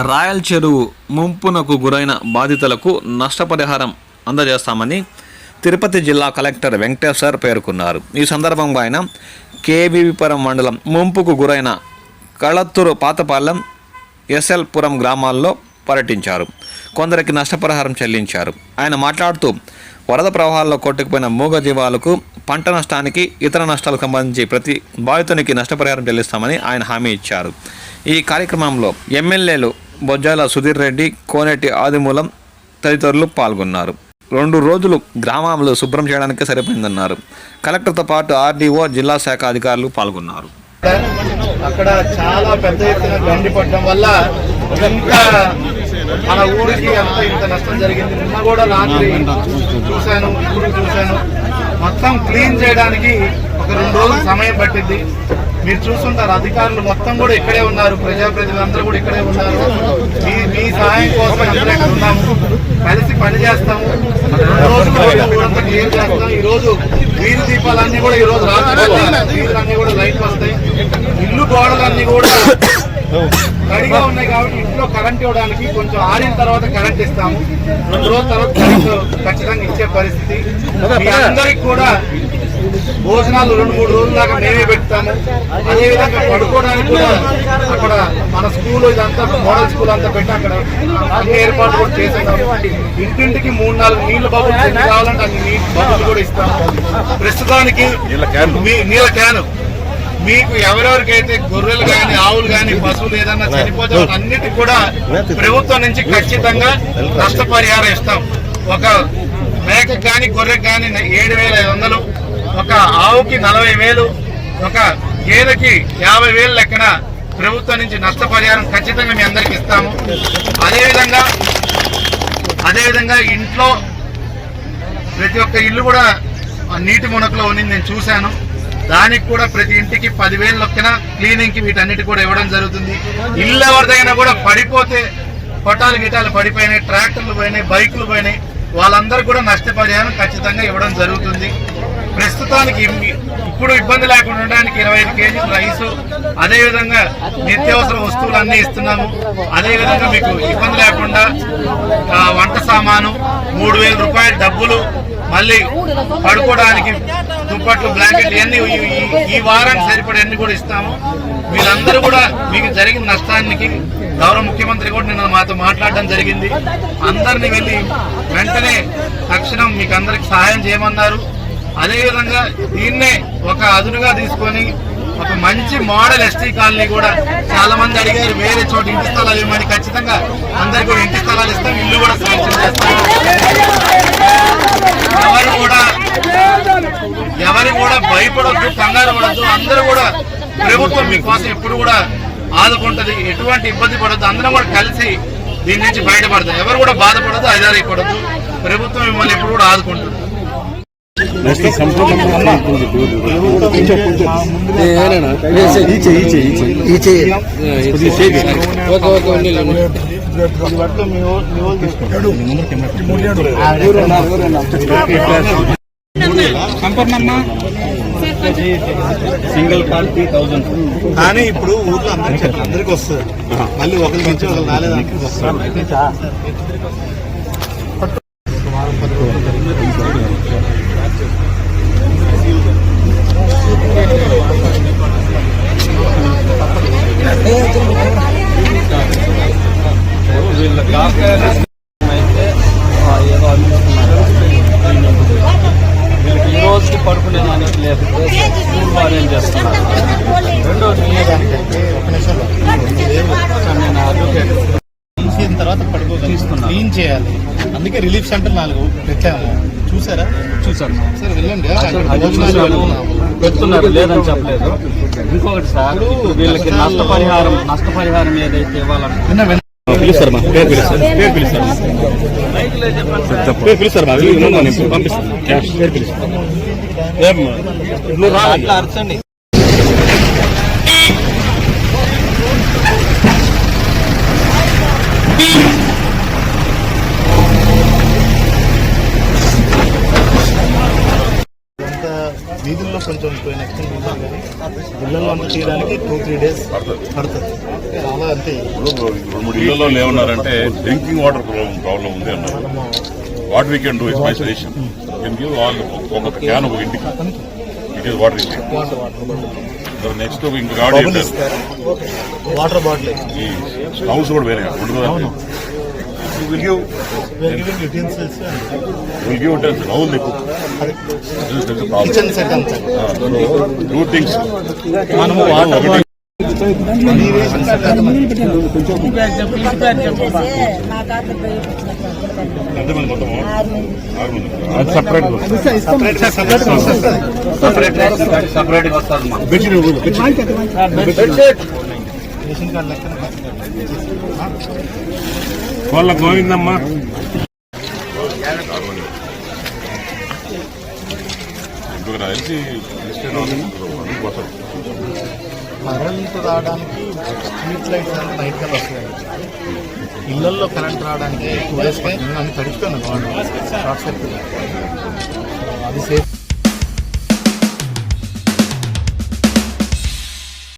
Royal చెరువు ముంపునకు గురైన బాధితులకు నష్టపరిహారం అందజేస్తామని తిరుపతి జిల్లా కలెక్టర్ వెంకటేశ్వర్ పేర్కొన్నారు. ఈ సందర్భంగా ఆయన కేవీపురం మండలం ముంపుకు గురైన కళత్తూరు పాతపాలెం ఎస్ఎల్పురం గ్రామాల్లో పర్యటించారు. కొందరికి నష్టపరిహారం చెల్లించారు. ఆయన మాట్లాడుతూ వరద ప్రవాహాల్లో కొట్టుకుపోయిన మూగ జీవాలకు పంట నష్టానికి ఇతర నష్టాలకు సంబంధించి ప్రతి బాధితునికి నష్టపరిహారం చెల్లిస్తామని ఆయన హామీ ఇచ్చారు. ఈ కార్యక్రమంలో ఎమ్మెల్యేలు బొజ్జాల సుధీర్ రెడ్డి కోనేటి ఆదిమూలం తదితరులు పాల్గొన్నారు. రెండు రోజులు గ్రామాలు శుభ్రం చేయడానికే సరిపోయిందన్నారు. కలెక్టర్తో పాటు ఆర్డీఓ జిల్లా శాఖ అధికారులు పాల్గొన్నారు. అక్కడ చాలా పెద్ద ఎత్తున గండి పడడం వల్ల ఇంకా మన ఊరికి ఎంత ఇంత నష్టం జరిగింది. నిన్న కూడా రాత్రి చూశాను ఇప్పుడు చూశాను. మొత్తం క్లీన్ చేయడానికి ఒక రెండు రోజులు సమయం పట్టింది. మీరు చూస్తుంటారు అధికారులు మొత్తం కూడా ఇక్కడే ఉన్నారు ప్రజాప్రతినిధులందరూ కూడా ఇక్కడే ఉన్నారు. మీ మీ సహాయం కోసం ఇక్కడ ఉన్నాము కలిసి పని చేస్తాము. రెండు రోజులు కూడా చేస్తాం. ఈ రోజు వీధి దీపాలన్నీ కూడా ఈ రోజు రాత్రి వీధులన్నీ కూడా లైట్ వస్తాయి. ఇల్లు గోడలన్నీ కూడా రెడీగా ఉన్నాయి కాబట్టి ఇంట్లో కరెంట్ ఇవ్వడానికి కొంచెం ఆరిన తర్వాత కరెంట్ ఇస్తాము. రెండు రోజుల తర్వాత కరెంట్ ఖచ్చితంగా ఇచ్చే పరిస్థితి. మీ అందరికి కూడా భోజనాలు రెండు మూడు రోజుల దాకా మేమే పెడతాము. అదేవిధంగా పడుకోవడానికి కూడా అక్కడ మన స్కూల్ ఇదంతా మోడల్ స్కూల్ అంతా పెట్టి అక్కడ అన్ని ఏర్పాట్లు కూడా చేసాము ఇంటింటికి మూడు నాలుగు నీళ్ళ బాబులు కావాలంటే అన్ని నీళ్ళ బాబులు కూడా ఇస్తాము ప్రస్తుతానికి నీళ్ళ క్యాను. మీకు ఎవరెవరికైతే గొర్రెలు కానీ ఆవులు కానీ పశువులు ఏదన్నా చనిపోతే అన్నిటికి కూడా ప్రభుత్వం నుంచి ఖచ్చితంగా నష్టపరిహారం ఇస్తాం. ఒక మేకకి కానీ గొర్రెకి కానీ ఏడు వేల ఐదు వందలు ఒక ఆవుకి నలభై వేలు ఒక గేదెకి యాభై వేలు లెక్కన ప్రభుత్వం నుంచి నష్టపరిహారం ఖచ్చితంగా మీ అందరికి ఇస్తాము. అదేవిధంగా అదేవిధంగా ఇంట్లో ప్రతి ఒక్క ఇల్లు కూడా నీటి మునకలో ఉంది నేను చూశాను. దానికి కూడా ప్రతి ఇంటికి పదివేలు లొక్కన క్లీనింగ్కి వీటన్నిటి కూడా ఇవ్వడం జరుగుతుంది. ఇల్లు ఎవరిదైనా కూడా పడిపోతే కొట్టాలు గిటాలు పడిపోయినాయి ట్రాక్టర్లు పోయినాయి బైకులు పోయినాయి వాళ్ళందరూ కూడా నష్టపరిహారం ఖచ్చితంగా ఇవ్వడం జరుగుతుంది. ప్రస్తుతానికి ఇప్పుడు ఇబ్బంది లేకుండా ఉండడానికి ఇరవై ఐదు కేజీలు రైసు అదేవిధంగా నిత్యావసర వస్తువులు అన్ని ఇస్తున్నాము. అదేవిధంగా మీకు ఇబ్బంది లేకుండా వంట సామాను మూడు వేల రూపాయల డబ్బులు మళ్ళీ పడుకోవడానికి దుప్పట్లు బ్లాంకెట్ ఇవన్నీ ఈ- వారానికి సరిపడే అన్ని కూడా ఇస్తాము. వీళ్ళందరూ కూడా మీకు జరిగిన నష్టానికి గౌరవ ముఖ్యమంత్రి కూడా నిన్న మాతో మాట్లాడడం జరిగింది. అందరిని వెళ్ళి వెంటనే తక్షణం మీకు అందరికి సహాయం చేయమన్నారు. అదేవిధంగా దీన్నే ఒక అదునుగా తీసుకొని ఒక మంచి మోడల్ ఎస్టీ కాలనీ కూడా చాలా మంది అడిగారు వేరే చోట ఇంటి స్థలాలు ఇవ్వమని. ఖచ్చితంగా అందరికి కూడా ఇంటి స్థలాలు ఇస్తాం ఇల్లు కూడా శాంక్షన్ చేస్తాం. ఎవరు కూడా ఎవరు కూడా భయపడొద్దు కంగారు పడద్దు. అందరూ కూడా ప్రభుత్వం మీకోసం ఎప్పుడు కూడా ఆదుకుంటది ఎటువంటి ఇబ్బంది పడద్దు. అందరం కూడా కలిసి దీని నుంచి బయటపడదు ఎవరు కూడా బాధపడదు అదారైపడద్దు ప్రభుత్వం మిమ్మల్ని ఎప్పుడు కూడా ఆదుకుంటుంది. సింగిల్ పార్టీ థౌసండ్ కానీ ఇప్పుడు ఊర్లో అందరికి అందరికి వస్తుంది మళ్ళీ ఒకరికి నుంచి ఒకరు రాలేదు అందరికి వస్తుంది. వీళ్ళకి అయితే ఆ, ఏదో అందిస్తున్నారు వీళ్ళకి ఈ రోజుకి పడుకునే దానికి లేదు స్కూల్ వారు ఏం చేస్తున్నారు రెండోది నేను అడ్వకేట్ తీసిన తర్వాత పడుకోగలి తీసుకున్నా. క్లీన్ చేయాలి. అందుకే రిలీఫ్ సెంటర్ నాలుగు పెట్టాము. చూసారా? చూసాను. సరే వెళ్ళండి. పెడుతున్నారు లేదని చెప్పలేదు. ఇంకొకటి సార్ వీళ్ళకి నష్టపరిహారం నష్టపరిహారం ఏదైతే పిలుస్తారమ్మా పేరు పిలుస్తారు పేరు పిలుస్తారు పేరు పిలుస్తారమ్మా వీళ్ళు ఉన్నాను నేను పంపిస్తాను. క్యాష్ పేరు పిలుస్తాను ఏమ్మా? నువ్వు పోయిన టూ త్రీ డేస్ పడుతుంది చాలా అంతే ఇప్పుడు రెండు మూడు ఇళ్ళలో ఏమన్నారంటే డ్రింకింగ్ వాటర్ ప్రాబ్లం ఉంది అన్నారు what we can do is my suggestion can give all ఒక క్యాన్ ఒక ఇంటికి ఇట్ ఈస్ వాటర్ ఇంటికి నెక్స్ట్ ఇస్తారు వాటర్ బాటిల్ స్టవ్స్ కూడా వేరే. ఉంటుంది will give utensils will give tens house the cook kitchen set అంతా టూ థింగ్స్ మనము వాటర్ బాటిల్ ఎంతమంది మొత్తం ఆరు మంది సపరేట్ సపరేట్ సపరేట్ సపరేట్గా వస్తుంది మాకు వాళ్ళ గోవిందమ్మా. కరెంట్ రావడానికి స్ట్రీట్ లైట్స్ అంటే నైట్ కల్లా వస్తాయి ఇళ్ళలో కరెంట్ రావడానికి టూ డేస్ అని తడుపుతున్నాను షార్ట్ సర్క్యూట్. అది సేఫ్.